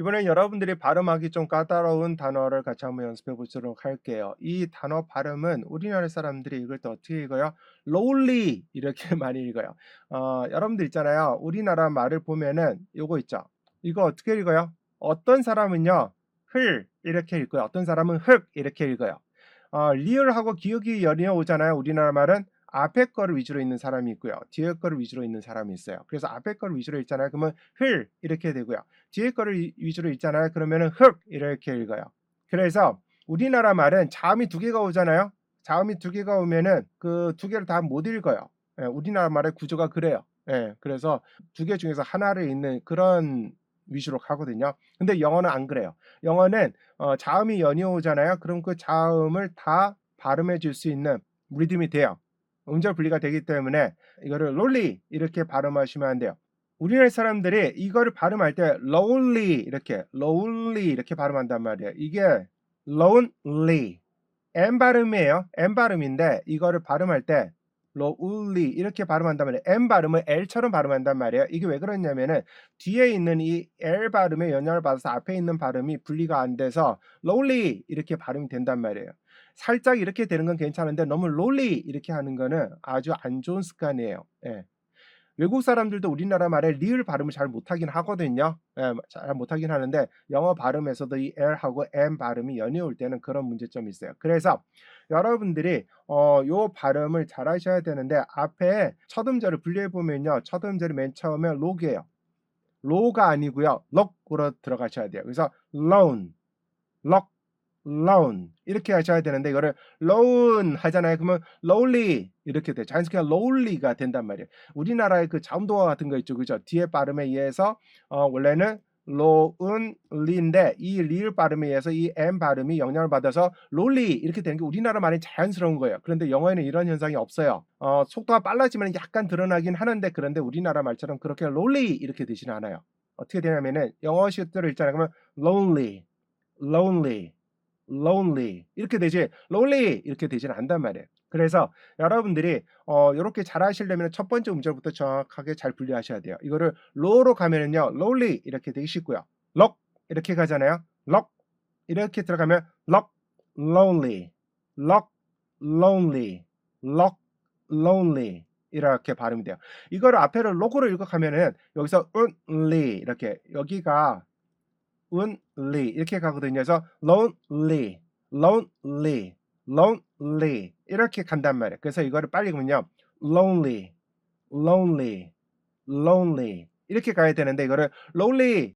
이번엔 여러분들이 발음하기 좀 까다로운 단어를 같이 한번 연습해 보도록 할게요. 이 단어 발음은 우리나라 사람들이 읽을 때 어떻게 읽어요? lonely 이렇게 많이 읽어요. 어, 여러분들 있잖아요. 우리나라 말을 보면은 요거 있죠. 이거 어떻게 읽어요? 어떤 사람은요. 흘 이렇게 읽고요. 어떤 사람은 흑 이렇게 읽어요. 어, 리을하고 기억이 연이어 오잖아요. 우리나라 말은 앞에 거를 위주로 있는 사람이 있고요. 뒤에 거를 위주로 있는 사람이 있어요. 그래서 앞에 거를 위주로 읽잖아요. 그러면 흘 이렇게 되고요. 뒤에 거를 위- 위주로 읽잖아요. 그러면은 흑 이렇게 읽어요. 그래서 우리나라 말은 자음이 두 개가 오잖아요. 자음이 두 개가 오면은 그 두 개를 다 못 읽어요. 예, 우리나라 말의 구조가 그래요. 예, 그래서 두 개 중에서 하나를 읽는 그런 위주로 가거든요. 근데 영어는 안 그래요. 영어는 어, 자음이 연이어 오잖아요. 그럼 그 자음을 다 발음해 줄 수 있는 리듬이 돼요. 음절 분리가 되기 때문에 이거를 lonely 이렇게 발음하시면 안 돼요. 우리나라 사람들이 이거를 발음할 때 lonely 이렇게 lonely 이렇게 발음한단 말이에요. 이게 lonely m 발음이에요. m 발음인데 이거를 발음할 때 lonely 이렇게 발음한단 말이에요. m 발음을 l처럼 발음한단 말이에요. 이게 왜 그러냐면은 뒤에 있는 이 l 발음에 영향을 받아서 앞에 있는 발음이 분리가 안 돼서 lonely 이렇게 발음이 된단 말이에요. 살짝 이렇게 되는 건 괜찮은데 너무 lonely 이렇게 하는 거는 아주 안 좋은 습관이에요. 예. 외국 사람들도 우리나라 말에 리을 발음을 잘 못하긴 하거든요. 예, 잘 못하긴 하는데 영어 발음에서도 이 L하고 M 발음이 연이올 때는 그런 문제점이 있어요. 그래서 여러분들이 어, 요 발음을 잘 하셔야 되는데 앞에 첫 음절을 분리해 보면요. 첫 음절이 맨 처음에 록이에요. 로가 아니고요. 럭으로 들어가셔야 돼요. 그래서 lone, 럭, lone 이렇게 하셔야 되는데 이거를 lone 하잖아요. 그러면 lonely 이렇게 돼. 자연스럽게 lonely가 된단 말이에요. 우리나라의 그 자음도화 같은 거 있죠, 그죠? 뒤에 발음에 의해서 어, 원래는 lonely인데 이 리을 발음에 의해서 이 m 발음이 영향을 받아서 lonely 이렇게 되는 게 우리나라 말이 자연스러운 거예요. 그런데 영어에는 이런 현상이 없어요. 어, 속도가 빨라지면 약간 드러나긴 하는데 그런데 우리나라 말처럼 그렇게 lonely 이렇게 되지는 않아요. 어떻게 되냐면은 영어식들을 읽잖아요. 그러면 lonely, lonely, lonely 이렇게 되지 lonely 이렇게 되지는 않단 말이에요. 그래서 여러분들이 어 요렇게 잘 하시려면 첫 번째 음절부터 정확하게 잘 분리하셔야 돼요. 이거를 low로 가면은요. lonely 이렇게 되기 쉽고요. lock 이렇게 가잖아요. lock 이렇게 들어가면 lock lonely lock lonely lock lonely 이렇게 발음이 돼요. 이거를 앞에를 로고로 읽어가면은 여기서 only 이렇게 여기가 only 이렇게 가거든요. 그래서 lonely, lonely, lonely 이렇게 간단 말이에요. 그래서 이거를 빨리 보면요. lonely, lonely, lonely 이렇게 가야 되는데 이거를 lonely